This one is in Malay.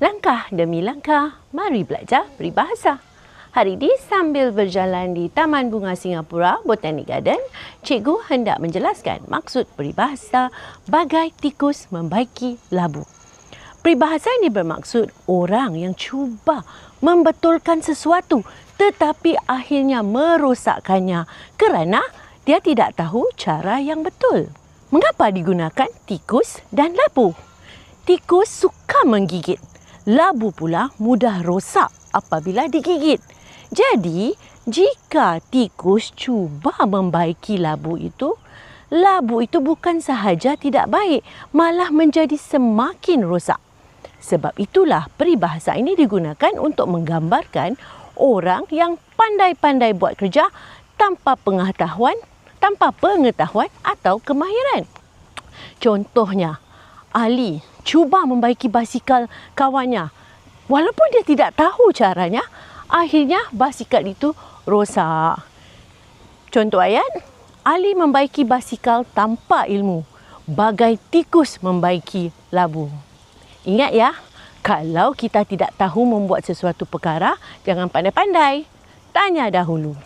Langkah demi langkah, mari belajar peribahasa. Hari ini sambil berjalan di Taman Bunga Singapura Botanic Garden, cikgu hendak menjelaskan maksud peribahasa bagai tikus membaiki labu. Peribahasa ini bermaksud orang yang cuba membetulkan sesuatu tetapi akhirnya merosakkannya kerana dia tidak tahu cara yang betul. Mengapa digunakan tikus dan labu? Tikus suka menggigit labu pula mudah rosak apabila digigit. Jadi, jika tikus cuba membaiki labu itu, labu itu bukan sahaja tidak baik, malah menjadi semakin rosak. Sebab itulah peribahasa ini digunakan untuk menggambarkan orang yang pandai-pandai buat kerja tanpa pengetahuan, tanpa pengetahuan atau kemahiran. Contohnya, Ali cuba membaiki basikal kawannya. Walaupun dia tidak tahu caranya, akhirnya basikal itu rosak. Contoh ayat, Ali membaiki basikal tanpa ilmu, bagai tikus membaiki labu. Ingat ya, kalau kita tidak tahu membuat sesuatu perkara, jangan pandai-pandai. Tanya dahulu.